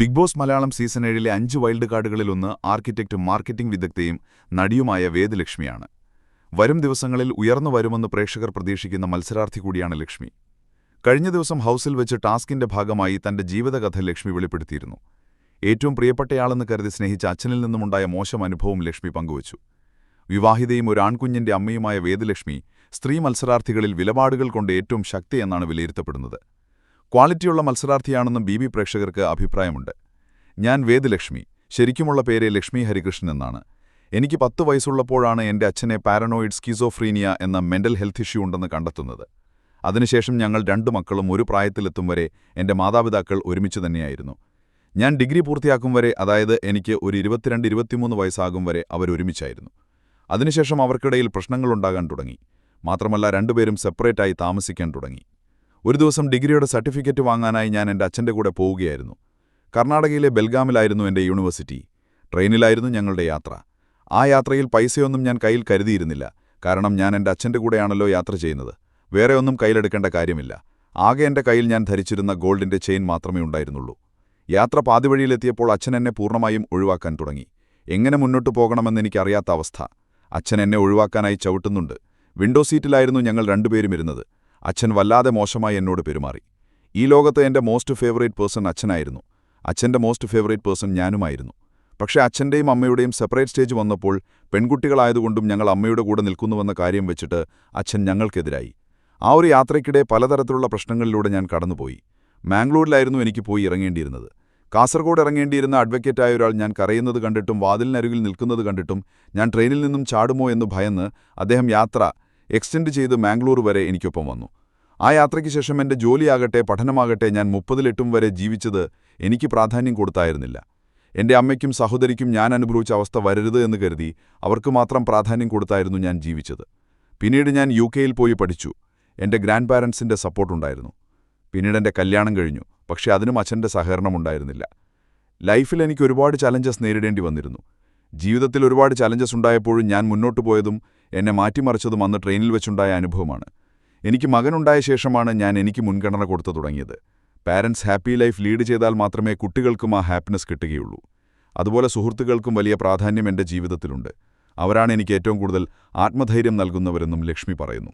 Big boss Malayalam season ഏഴിലെ അഞ്ച് wild കാർഡുകളിലൊന്ന് ആർക്കിടെക്റ്റും marketing വിദഗ്ധയും നടിയുമായ വേദലക്ഷ്മിയാണ്. വരും ദിവസങ്ങളിൽ ഉയർന്നു വരുമെന്ന് പ്രേക്ഷകർ പ്രതീക്ഷിക്കുന്ന മത്സരാർത്ഥി കൂടിയാണ് ലക്ഷ്മി. കഴിഞ്ഞ ദിവസം ഹൗസിൽ വെച്ച് ടാസ്കിന്റെ ഭാഗമായി തന്റെ ജീവിതകഥ ലക്ഷ്മി വെളിപ്പെടുത്തിയിരുന്നു. ഏറ്റവും പ്രിയപ്പെട്ടയാളെന്ന് കരുതി സ്നേഹിച്ച അച്ഛനിൽ നിന്നുമുണ്ടായ മോശം അനുഭവം ലക്ഷ്മി പങ്കുവച്ചു. വിവാഹിതയും ഒരു ആൺകുഞ്ഞിന്റെ അമ്മയുമായ വേദലക്ഷ്മി സ്ത്രീ മത്സരാർത്ഥികളിൽ വിലപാടുകൾ കൊണ്ട് ഏറ്റവും ശക്തിയെന്നാണ് വിലയിരുത്തപ്പെടുന്നത്. ക്വാളിറ്റിയുള്ള മത്സരാർത്ഥിയാണെന്നും ബി ബി പ്രേക്ഷകർക്ക് അഭിപ്രായമുണ്ട്. ഞാൻ വേദലക്ഷ്മി. ശരിക്കുമുള്ള പേര് ലക്ഷ്മി ഹരികൃഷ്ണൻ എന്നാണ്. എനിക്ക് പത്ത് വയസ്സുള്ളപ്പോഴാണ് എന്റെ അച്ഛനെ പാരനോയിഡ് സ്കിസോഫ്രീനിയ എന്ന മെന്റൽ ഹെൽത്ത് ഇഷ്യൂ ഉണ്ടെന്ന് കണ്ടെത്തുന്നത്. അതിനുശേഷം ഞങ്ങൾ രണ്ടു മക്കളും ഒരു പ്രായത്തിലെത്തും വരെ എന്റെ മാതാപിതാക്കൾ ഒരുമിച്ച് തന്നെയായിരുന്നു. ഞാൻ ഡിഗ്രി പൂർത്തിയാക്കും വരെ അതായത് എനിക്ക് ഒരു ഇരുപത്തിരണ്ട് ഇരുപത്തിമൂന്ന് വയസ്സാകും വരെ അവരൊരുമിച്ചായിരുന്നു അതിനുശേഷം അവർക്കിടയിൽ പ്രശ്നങ്ങളുണ്ടാകാൻ തുടങ്ങി. മാത്രമല്ല രണ്ടുപേരും സെപ്പറേറ്റായി താമസിക്കാൻ തുടങ്ങി. ഒരു ദിവസം ഡിഗ്രിയുടെ സർട്ടിഫിക്കറ്റ് വാങ്ങാനായി ഞാൻ എന്റെ അച്ഛന്റെ കൂടെ പോവുകയായിരുന്നു. കർണാടകയിലെ ബെൽഗാമിലായിരുന്നു എന്റെ യൂണിവേഴ്സിറ്റി. ട്രെയിനിലായിരുന്നു ഞങ്ങളുടെ യാത്ര. ആ യാത്രയിൽ പൈസയൊന്നും ഞാൻ കയ്യിൽ കരുതിയിരുന്നില്ല. കാരണം ഞാൻ എന്റെ അച്ഛന്റെ കൂടെയാണല്ലോ യാത്ര ചെയ്യുന്നത്. വേറെ ഒന്നും കയ്യിലെടുക്കേണ്ട കാര്യമില്ല. ആകെ എന്റെ കയ്യിൽ ഞാൻ ധരിച്ചിരുന്ന ഗോൾഡിന്റെ ചെയിൻ മാത്രമേ ഉണ്ടായിരുന്നുള്ളൂ. യാത്ര പാതിവഴിയിലെത്തിയപ്പോൾ അച്ഛൻ എന്നെ പൂർണമായും ഒഴിവാക്കാൻ തുടങ്ങി. എങ്ങനെ മുന്നോട്ട് പോകണമെന്ന് എനിക്കറിയാത്ത അവസ്ഥ. അച്ഛൻ എന്നെ ഒഴിവാക്കാനായി ചവിട്ടുന്നുണ്ട്. വിൻഡോ സീറ്റിലായിരുന്നു ഞങ്ങൾ രണ്ടുപേരും ഇരുന്നത്. അച്ഛൻ വല്ലാതെ മോശമായി എന്നോട് പെരുമാറി. ഈ ലോകത്ത് എന്റെ മോസ്റ്റ് ഫേവറേറ്റ് പേഴ്സൺ അച്ഛനായിരുന്നു. അച്ഛന്റെ മോസ്റ്റ് ഫേവറേറ്റ് പേഴ്സൺ ഞാനുമായിരുന്നു. പക്ഷേ അച്ഛന്റെയും അമ്മയുടെയും സെപ്പറേറ്റ് സ്റ്റേജ് വന്നപ്പോൾ പെൺകുട്ടികളായതുകൊണ്ടും ഞങ്ങൾ അമ്മയുടെ കൂടെ നിൽക്കുന്നുവെന്ന കാര്യം വെച്ചിട്ട് അച്ഛൻ ഞങ്ങൾക്കെതിരായി. ആ ഒരു യാത്രയ്ക്കിടെ പലതരത്തിലുള്ള പ്രശ്നങ്ങളിലൂടെ ഞാൻ കടന്നുപോയി. മാംഗ്ലൂരിലായിരുന്നു എനിക്ക് പോയി ഇറങ്ങേണ്ടിയിരുന്നത്. കാസർഗോഡ് ഇറങ്ങേണ്ടിയിരുന്ന അഡ്വക്കേറ്റായ ഒരാൾ ഞാൻ കരയുന്നത് കണ്ടിട്ടും വാതിലിനരുകിൽ നിൽക്കുന്നത് കണ്ടിട്ടും ഞാൻ ട്രെയിനിൽ നിന്നും ചാടുമോ എന്ന് ഭയന്ന് അദ്ദേഹം യാത്ര എക്സ്റ്റെൻഡ് ചെയ്ത് മാംഗ്ലൂർ വരെ എനിക്കൊപ്പം വന്നു. ആ യാത്രയ്ക്ക് ശേഷം എന്റെ ജോലിയാകട്ടെ പഠനമാകട്ടെ ഞാൻ മുപ്പതിലെട്ടും വരെ ജീവിച്ചത് എനിക്ക് പ്രാധാന്യം കൊടുത്തായിരുന്നില്ല. എന്റെ അമ്മയ്ക്കും സഹോദരിക്കും ഞാൻ അനുഭവിച്ച അവസ്ഥ വരരുത് എന്ന് കരുതി അവർക്ക് മാത്രം പ്രാധാന്യം കൊടുത്തായിരുന്നു ഞാൻ ജീവിച്ചത്. പിന്നീട് ഞാൻ യു കെയിൽ പോയി പഠിച്ചു. എന്റെ ഗ്രാൻഡ് പാരൻസിന്റെ സപ്പോർട്ടുണ്ടായിരുന്നു പിന്നീട് എന്റെ കല്യാണം കഴിഞ്ഞു പക്ഷേ അതിനും അച്ഛന്റെ സഹകരണമുണ്ടായിരുന്നില്ല ലൈഫിൽ എനിക്ക് ഒരുപാട് ചലഞ്ചസ് നേരിടേണ്ടി വന്നിരുന്നു. ജീവിതത്തിൽ ഒരുപാട് ചലഞ്ചസ് ഉണ്ടായപ്പോഴും ഞാൻ മുന്നോട്ട് പോയതും എന്നെ മാറ്റിമറിച്ചതും അന്ന് ട്രെയിനിൽ വെച്ചുണ്ടായ അനുഭവമാണ്. എനിക്ക് മകനുണ്ടായ ശേഷമാണ് ഞാൻ എനിക്ക് മുൻഗണന കൊടുത്തു തുടങ്ങിയത്. പാരൻസ് ഹാപ്പി ലൈഫ് ലീഡ് ചെയ്താൽ മാത്രമേ കുട്ടികൾക്കും ആ ഹാപ്പിനെസ് കിട്ടുകയുള്ളൂ. അതുപോലെ സുഹൃത്തുക്കൾക്കും വലിയ പ്രാധാന്യം എന്റെ ജീവിതത്തിലുണ്ട്. അവരാണ് എനിക്ക് ഏറ്റവും കൂടുതൽ ആത്മധൈര്യം നൽകുന്നവരെന്നും ലക്ഷ്മി പറയുന്നു.